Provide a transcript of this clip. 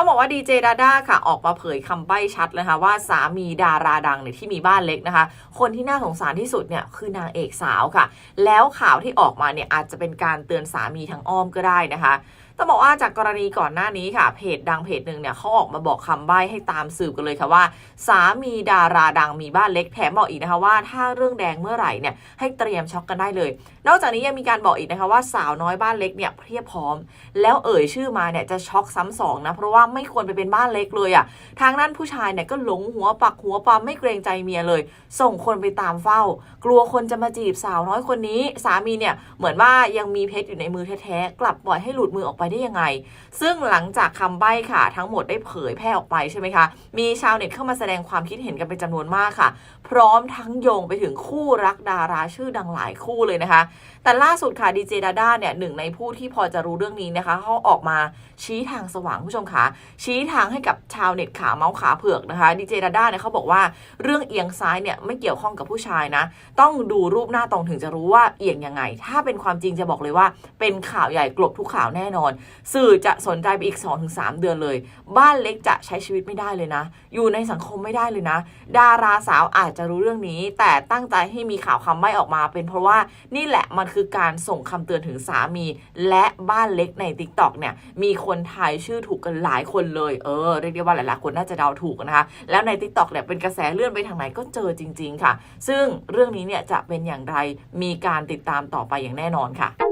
ต้องบอกว่าดีเจดาด้าค่ะ ออกมาเผยคำใบ้ชัดเลยค่ะว่าสามีดาราดังเนี่ยที่มีบ้านเล็กนะคะ คนที่น่าสงสารที่สุดเนี่ยคือนางเอกสาวค่ะ แล้วข่าวที่ออกมาเนี่ยอาจจะเป็นการเตือนสามีทางอ้อมก็ได้นะคะ ต้องบอกว่าจากกรณีก่อนหน้านี้ค่ะ เพจดังเพจหนึ่งเนี่ยเขาออกมาบอกคำใบ้ให้ตามสืบกันเลยค่ะว่า สามีดาราดังมีบ้านเล็กแถมบอกอีกนะคะว่า ถ้าเรื่องแดงเมื่อไหร่เนี่ยให้เตรียมช็อกกันได้เลย นอกจากนี้ยังมีการบอกอีกนะคะว่าสาวน้อยบ้านเล็กเนี่ยเพียบพร้อม แล้วเอ่ยชื่อมาเนี่ยจะช็อกซ้ำสองนะเพราะว่าไม่ควรไปเป็นบ้านเล็กเลยอะ่ะทางนั้นผู้ชายเนี่ยก็หลงหัวปักหัวปามไม่เกรงใจเมียเลย ส่งคนไปตามเฝ้า กลัวคนจะมาจีบสาวน้อยคนนี้ สามีเนี่ยเหมือนว่ายังมีเพชรอยู่ในมือแท้ๆกลับปล่อยให้หลุดมือออกไปได้ยังไง ซึ่งหลังจากคำใบ้ค่ะ ทั้งหมดได้เผยแพร่ออกไปใช่ไหมคะ มีชาวเน็ตเข้ามาแสดงความคิดเห็นกันเป็นจำนวนมากค่ะ พร้อมทั้งโยงไปถึงคู่รักดาราชื่อดังหลายคู่เลยนะคะ แต่ล่าสุดค่ะดีเจดาด้าเนี่ยหนึ่งในผู้ที่พอจะรู้เรื่องนี้นะคะเขาออกมาชี้ทางสว่างผู้ชมคะชี้ทางให้กับชาวเน็ตขาเมาส์ขาเผือกนะคะดีเจดาด้าเนี่ยเขาบอกว่าเรื่องเอียงซ้ายเนี่ยไม่เกี่ยวข้องกับผู้ชายนะ ต้องดูรูปหน้าตรงถึงจะรู้ว่าเอียงยังไง ถ้าเป็นความจริงจะบอกเลยว่า เป็นข่าวใหญ่กลบทุกข่าวแน่นอนสื่อจะสนใจไปอีก 2-3 เดือนเลย บ้านเล็กจะใช้ชีวิตไม่ได้เลยนะ อยู่ในสังคมไม่ได้เลยนะ ดาราสาวอาจจะรู้เรื่องนี้ แต่ตั้งใจให้มีข่าวคำไม่ออกมา เป็นเพราะว่านี่แหละมันคือการส่งคำเตือนถึงสามี และบ้านเล็กใน t ิ k t o k เนี่ยมีคนทายชื่อถูกกันหลายคนเลยเออเรียกได้ว่าหลายๆคนน่าจะเดาถูกนะคะแล้วใน t ิ k t o k เนี่ยเป็นกระแสเลื่อนไปทางไหนก็เจอจริง ๆ ค่ะ ซึ่งเรื่องนี้เนี่ยจะเป็นอย่างไรมีการติดตามต่อไปอย่างแน่นอนค่ะ